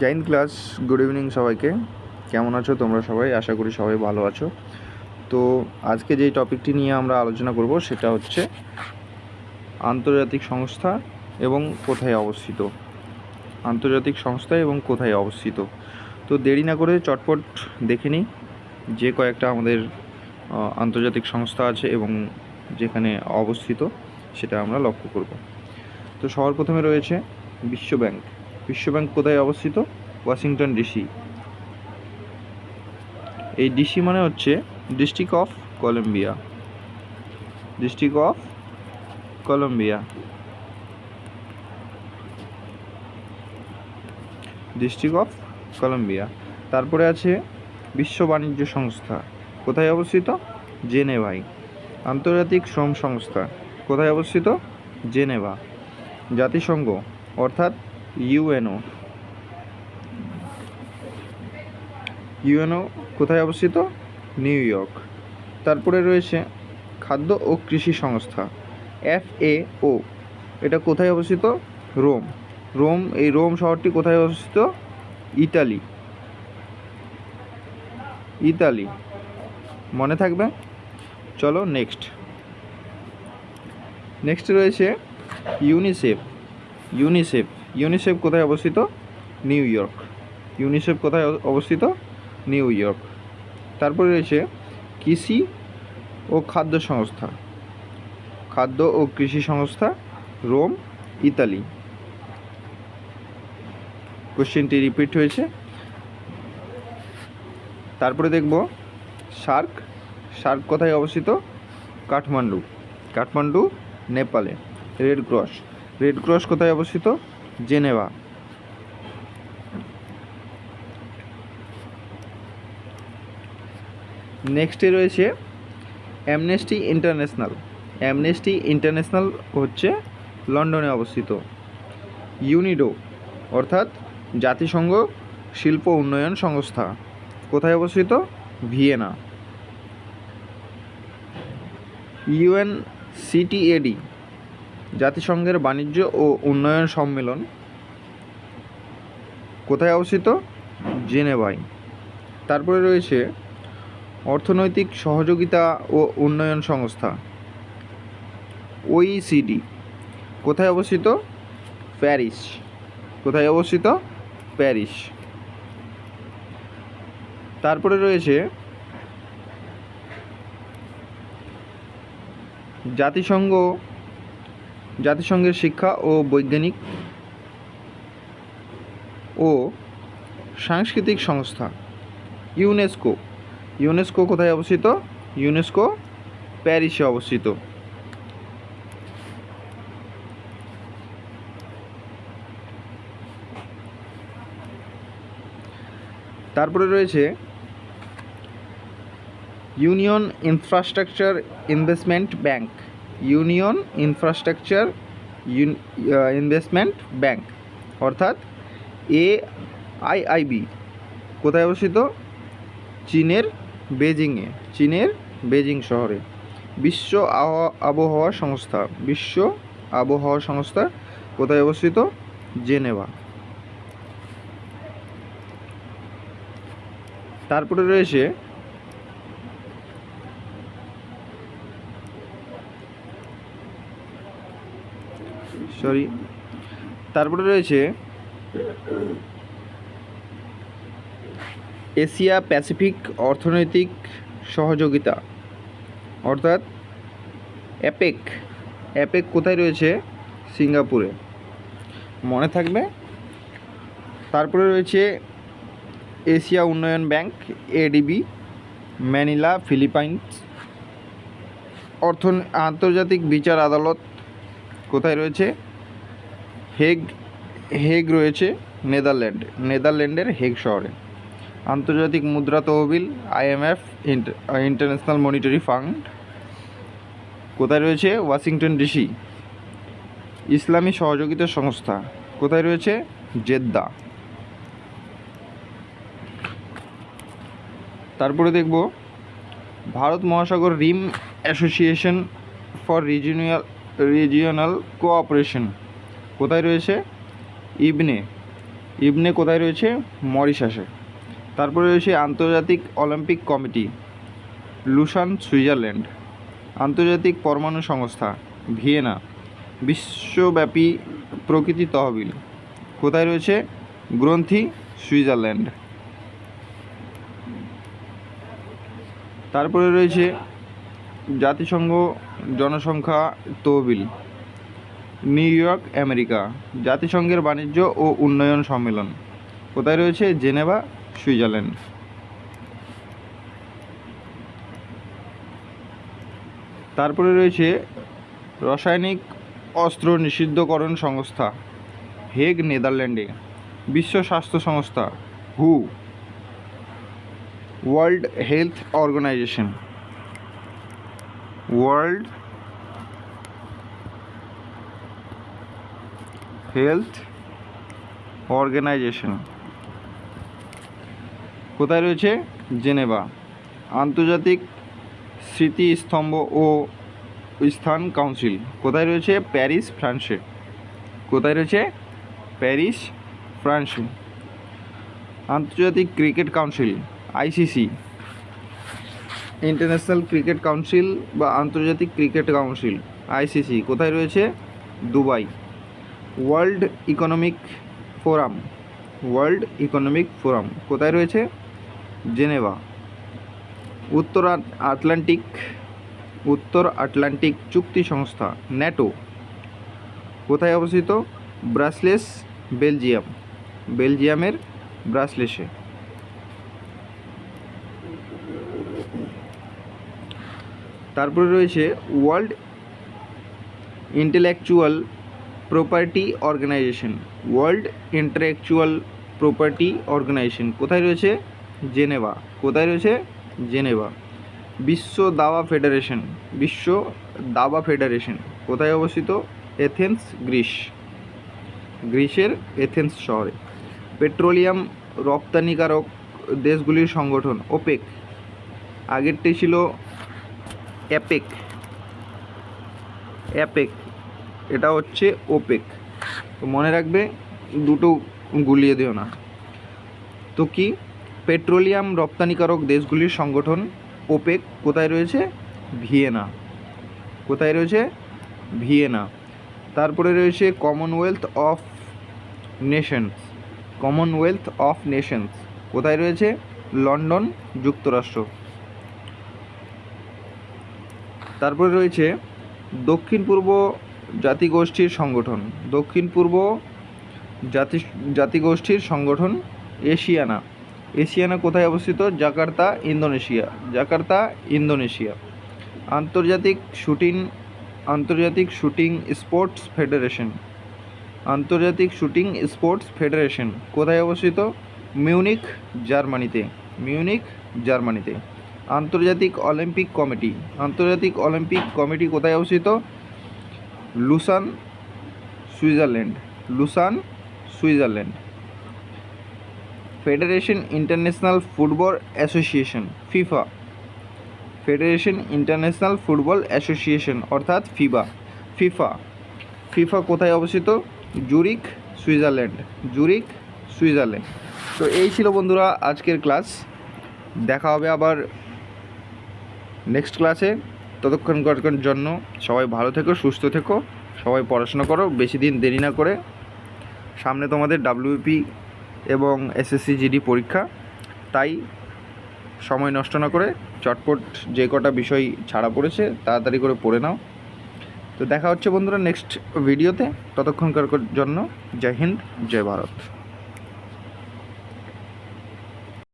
Zain class good evening সবাইকে। কেমন আছো তোমরা সবাই? আশা করি সবাই ভালো আছো। তো আজকে যেই টপিকটি নিয়ে আমরা আলোচনা করব সেটা হচ্ছে আন্তর্জাতিক সংস্থা এবং কোথায় অবস্থিত। আন্তর্জাতিক সংস্থা এবং কোথায় অবস্থিত। তো দেরি না করে চটপট দেখে নিই। যে কয়েকটা আমাদের আন্তর্জাতিক সংস্থা আছে এবং যেখানে অবস্থিত, সেটা আমরা লক্ষ্য করব। তো সবার প্রথমে রয়েছে বিশ্ব ব্যাংক বিশ্ব ব্যাংক কোথায় অবস্থিত? Washington DC. এই ডিসি মানে হচ্ছে district of Columbia. District of Columbia. District of Columbia. তারপরে আছে বিশ্ব বাণিজ্য সংস্থা। কোথায় অবস্থিত? জেনেভাই আন্তর্জাতিক শ্রম সংস্থা। কোথায় অবস্থিত? জেনেভা। জাতিসংঘ, অর্থাৎ ইউএনও। ইউএনও কোথায় অবস্থিত? New York. তারপরে রয়েছে খাদ্য ও কৃষি সংস্থা এফ এ ও এটা কোথায় অবস্থিত? রোম। রোম, এই রোম শহরটি কোথায় অবস্থিত? ইতালি। ইতালি। মনে থাকবে? চলো নেক্সট। নেক্সট রয়েছে ইউনিসেফ। ইউনিসেফ। ইউনিসেফ কোথায় অবস্থিত? New York. ইউনিসেফ কোথায় অবস্থিত? New York. তারপরে রয়েছে কৃষি ও খাদ্য সংস্থা। খাদ্য ও কৃষি সংস্থা, রোম, ইতালি। কোশ্চেনটি রিপিট হয়েছে। তারপরে দেখব শার্ক শার্ক কোথায় অবস্থিত? কাঠমান্ডু। কাঠমান্ডু, নেপালে। Red cross. রেড ক্রস কোথায় অবস্থিত? জেনেভা। নেক্সটে রয়েছে অ্যামনেস্টি ইন্টারন্যাশনাল অ্যামনেস্টি ইন্টারন্যাশনাল হচ্ছে লন্ডনে অবস্থিত। ইউনিডো অর্থাৎ জাতিসংঘ শিল্প উন্নয়ন সংস্থা। কোথায় অবস্থিত? ভিয়েনা। ইউএন সিটিএডি জাতিসংঘের বাণিজ্য ও উন্নয়ন সম্মেলন। কোথায় অবস্থিত? জেনেভাই তারপরে রয়েছে অর্থনৈতিক সহযোগিতা ও উন্নয়ন সংস্থা ওইসিডি কোথায় অবস্থিত? প্যারিস। কোথায় অবস্থিত? প্যারিস। তারপরে রয়েছে জাতিসংঘ, জাতিসংঘের শিক্ষা ও বৈজ্ঞানিক ও সাংস্কৃতিক সংস্থা ইউনেস্কো। ইউনেস্কো কোথায় অবস্থিত? ইউনেস্কো প্যারিসে অবস্থিত। তারপরে রয়েছে union infrastructure investment bank. Union infrastructure investment bank. অর্থাৎ এ আইআইবি কোথায় অবস্থিত? চীনের বেজিংয়ে চীনের বেজিং শহরে। বিশ্ব আবহাওয়া- সংস্থা। বিশ্ব আবহাওয়া সংস্থা কোথায় অবস্থিত? জেনেভা। তারপরে রয়েছে সরি, তারপরে রয়েছে এশিয়া প্যাসিফিক অর্থনৈতিক সহযোগিতা, অর্থাৎ অ্যাপেক। অ্যাপেক কোথায় রয়েছে? সিঙ্গাপুরে। মনে থাকবে? তারপরে রয়েছে এশিয়া উন্নয়ন ব্যাংক, এডিবি, ম্যানিলা, ফিলিপাইন্স। অর্থ আন্তর্জাতিক বিচার আদালত কোথায় রয়েছে? হেগ হেগ রয়েছে নেদারল্যান্ড, নেদারল্যান্ডের হেগ শহরে। আন্তর্জাতিক মুদ্রা তহবিল আইএমএফ ইন্টারন্যাশনাল মনিটারি ফান্ড। কোথায় রয়েছে? Washington DC. ইসলামী সহযোগিতা সংস্থা। কোথায় রয়েছে? জেদ্দা। তারপরে দেখব, ভারত মহাসাগর rim association for regional regional cooperation. কোথায় রয়েছে? ইবনে ইবনে কোথায় রয়েছে? মরিশাসে। তারপরে রয়েছে আন্তর্জাতিক অলিম্পিক কমিটি লুসান সুইজারল্যান্ড। আন্তর্জাতিক পরমাণু সংস্থা, ভিয়েনা। বিশ্বব্যাপী প্রকৃতি তহবিল। কোথায় রয়েছে? গ্রন্থি, সুইজারল্যান্ড। তারপরে রয়েছে জাতিসংঘ জনসংখ্যা তহবিল। নিউ ইয়র্ক, আমেরিকা, জাতিসংঘের বাণিজ্য ও উন্নয়ন সম্মেলন। কোথায় রয়েছে? Geneva, Switzerland. তারপরে রয়েছে রাসায়নিক অস্ত্র নিষিদ্ধকরণ সংস্থা, হেগ নেদারল্যান্ডে, বিশ্ব স্বাস্থ্য সংস্থা, হু, world health organization. World health organization. কোথায় রয়েছে? জেনেভা। আন্তর্জাতিক স্মৃতিস্তম্ভ ও স্থান কাউন্সিল। কোথায় রয়েছে? প্যারিস, ফ্রান্সে। কোথায় রয়েছে? প্যারিস, ফ্রান্সে। আন্তর্জাতিক cricket council ICC international cricket council বা আন্তর্জাতিক ক্রিকেট কাউন্সিল আইসিসি কোথায় রয়েছে? Dubai. World economic forum world economic forum কোথায় রয়েছে? জেনেভা। উত্তর আট- আটলান্টিক, উত্তর আটলান্টিক চুক্তি সংস্থা, ন্যাটো। কোথায় অবস্থিত? Brussels, Belgium. বেলজিয়ামের ব্রাসলেসে। তারপরে রয়েছে world intellectual property organization world intellectual property organization কোথায় রয়েছে? জেনেভা। কোথায় রয়েছে? জেনেভা। বিশ্ব দাবা ফেডারেশন, বিশ্ব দাবা ফেডারেশন, কোথায় অবস্থিত? Athens, Greece. গ্রিসের এথেন্স শহরে। পেট্রোলিয়াম রপ্তানিকারক দেশগুলির সংগঠন, ওপেক। আগেরটি ছিল অ্যাপেক অ্যাপেক এটা হচ্ছে ওপেক। তো মনে রাখবে, দুটো গুলিয়ে দিও না। তো কি? পেট্রোলিয়াম রপ্তানিকারক দেশগুলির সংগঠন ওপেক কোথায় রয়েছে? ভিয়েনা। কোথায় রয়েছে? ভিয়েনা। তারপরে রয়েছে Commonwealth of Nations. Commonwealth of Nations. কোথায় রয়েছে? লন্ডন, যুক্তরাষ্ট্র। তারপরে রয়েছে দক্ষিণ পূর্ব জাতিগোষ্ঠীর সংগঠন। দক্ষিণ পূর্ব জাতি, জাতিগোষ্ঠীর সংগঠন এশিয়ানা। এশিয়ানা কোথায় অবস্থিত? Jakarta, Indonesia. Jakarta, Indonesia. আন্তর্জাতিক শুটিং আন্তর্জাতিক শুটিং স্পোর্টস ফেডারেশন। আন্তর্জাতিক শুটিং স্পোর্টস ফেডারেশন কোথায় অবস্থিত? মিউনিক জার্মানিতে। মিউনিক জার্মানিতে। আন্তর্জাতিক অলিম্পিক কমিটি। আন্তর্জাতিক অলিম্পিক কমিটি কোথায় অবস্থিত? Lausanne, Switzerland. Lausanne, Switzerland. Federation international football association, FIFA. Federation international football association, অর্থাৎ ফিবা ফিফা। ফিফা কোথায় অবস্থিত? Zurich Switzerland. Zurich Switzerland. তো এই ছিল বন্ধুরা আজকের ক্লাস। দেখা হবে আবার নেক্সট ক্লাসে। ততক্ষণকার জন্য সবাই ভালো থেকো, সুস্থ থেকো, সবাই পড়াশোনা করো, বেশি দিন দেরি না করে। সামনে তোমাদের ডাব্লিউপি এবং এসএসসি জিডি পরীক্ষা। তাই সময় নষ্ট না করে চটপট যে কটা বিষয় ছাড়া পড়েছে, তাড়াতাড়ি করে পড়ে নাও। তো দেখা হচ্ছে বন্ধুরা নেক্সট ভিডিওতে ততক্ষণকার জন্য জয় হিন্দ, জয় ভারত।